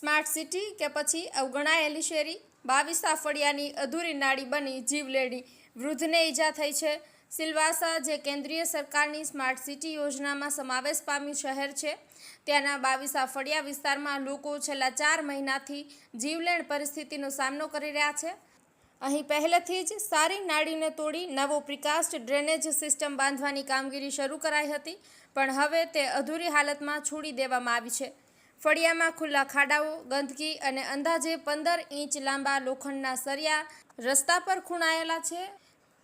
Smart city કે પછી અવગણાયેલી શેરી? બાવીસા ફળિયાની અધૂરી નાળી બની જીવલેડી વૃદ્ધને ઈજા થઈ છે. સિલવાસા, જે કેન્દ્રીય સરકારની સ્માર્ટ સિટી યોજનામાં સમાવેશ પામ્યું શહેર છે, ત્યાંના બાવીસા ફળિયા વિસ્તારમાં લોકો છેલ્લા ચાર મહિનાથી જીવલેણ પરિસ્થિતિનો સામનો કરી રહ્યા છે. અહીં પહેલેથી જ સારી નાળીને તોડી નવો પ્રિકાસ્ટ ડ્રેનેજ સિસ્ટમ બાંધવાની કામગીરી શરૂ કરાઈ હતી, પણ હવે તે અધૂરી હાલતમાં છોડી દેવામાં આવી છે. ફળિયામાં ખુલ્લા ખાડાઓ, ગંદકી અને અંદાજે પંદર ઇંચ લાંબા લોખંડના સરિયા રસ્તા પર ખૂણાયેલા છે.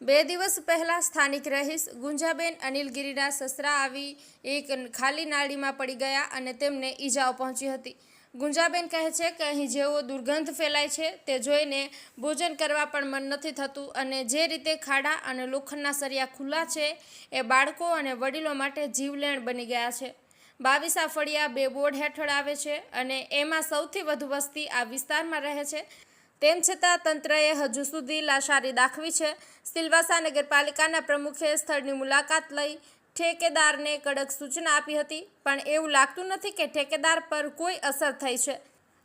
બે દિવસ પહેલાં સ્થાનિક રહીશ ગુંજાબેન અનિલગીરીના સસરા આવી એક ખાલી નાળીમાં પડી ગયા અને તેમને ઈજાઓ પહોંચી હતી. ગુંજાબેન કહે છે કે અહીં જેવો દુર્ગંધ ફેલાય છે તે જોઈને ભોજન કરવા પણ મન નથી થતું અને જે રીતે ખાડા અને લોખંડના સરિયા ખુલ્લા છે એ બાળકો અને વડીલો માટે જીવલેણ બની ગયા છે. બાવીસા ફળિયા બે બોર્ડ હેઠળ આવે છે અને એમાં સૌથી વધુ વસ્તી આ વિસ્તારમાં રહે છે. તેમ છતાં તંત્રએ હજુ સુધી લાશારી દાખવી છે. સિલવાસા નગરપાલિકાના પ્રમુખે સ્થળની મુલાકાત લઈ ઠેકેદારને કડક સૂચના આપી હતી, પણ એવું લાગતું નથી કે ઠેકેદાર પર કોઈ અસર થઈ છે.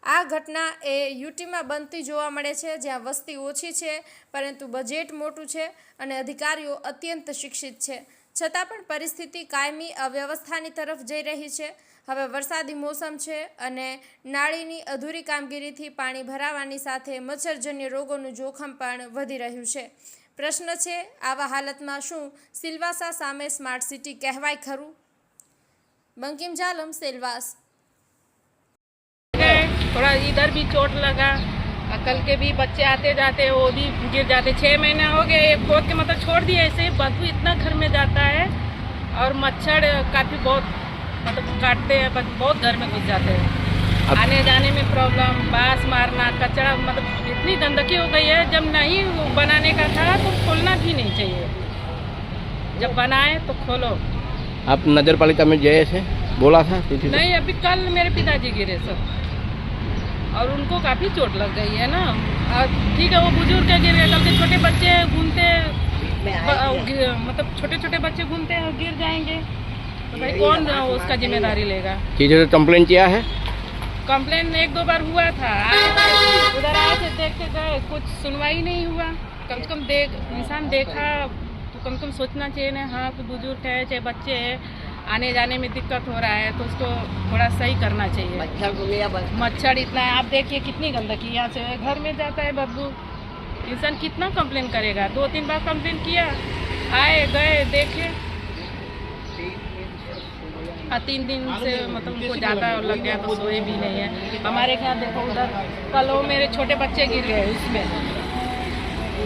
આ ઘટના એ યુટીમાં બનતી જોવા મળે છે, જ્યાં વસ્તી ઓછી છે, પરંતુ બજેટ મોટું છે અને અધિકારીઓ અત્યંત શિક્ષિત છે. છતાં પણ પરિસ્થિતિ કાયમી અવ્યવસ્થાની તરફ જઈ રહી છે. હવે વરસાદી મોસમ છે અને નાળીની અધૂરી કામગીરીથી પાણી ભરાવાની સાથે મચ્છરજન્ય રોગોનું જોખમ પણ વધી રહ્યું છે. પ્રશ્ન છે, આવા હાલતમાં શું સિલવાસા સામે સ્માર્ટ સિટી કહેવાય ખરું? બંકિમ જાલમ સિલવાસ. થોડા ઇધર ભી ચોટ લગા. कल के भी बच्चे आते जाते वो भी गिर जाते छः महीने हो गए एक खोद के मतलब छोड़ दिए ऐसे बदबू इतना घर में जाता है और मच्छर काफ़ी बहुत मतलब काटते हैं बस बहुत घर में घुस जाते हैं। आने जाने में प्रॉब्लम बाँस मारना कचरा मतलब इतनी गंदगी हो गई है जब नहीं बनाने का था तो खोलना भी नहीं चाहिए। जब बनाए तो खोलो। आप नगर पालिका में गए थे बोला था नहीं अभी कल मेरे पिताजी गिरे सर और उनको काफ़ी चोट लग गई है ना? और ठीक है वो बुज़ुर्ग के गिर गए कल के छोटे बच्चे घूमते मतलब छोटे छोटे बच्चे घूमते हैं और गिर जाएँगे। तो भाई कौन उसका ज़िम्मेदारी लेगा? किसी से कंप्लेन किया है? कंप्लेन एक दो बार हुआ था। उधर आए थे देख के गए कुछ सुनवाई नहीं हुआ। कम से कम देख इंसान देखा तो कम से कम सोचना चाहिए ना हाँ कोई बुज़ुर्ग है चाहे बच्चे हैं आने जाने में दिक्कत हो रहा है तो उसको थोड़ा सही करना चाहिए। मच्छर इतना है आप देखिए कितनी गंदगी यहाँ से घर में जाता है बदबू इंसान कितना कंप्लेन करेगा? दो तीन बार कंप्लेन किया आए गए देखे। हाँ तीन दिन से मतलब उनको ज़्यादा लग गया तो सोए भी नहीं है। हमारे यहाँ देखो उधर कल वो मेरे छोटे बच्चे गिर गए उसमें।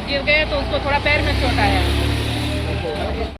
गिर गए तो उसको थोड़ा पैर में चोट आया।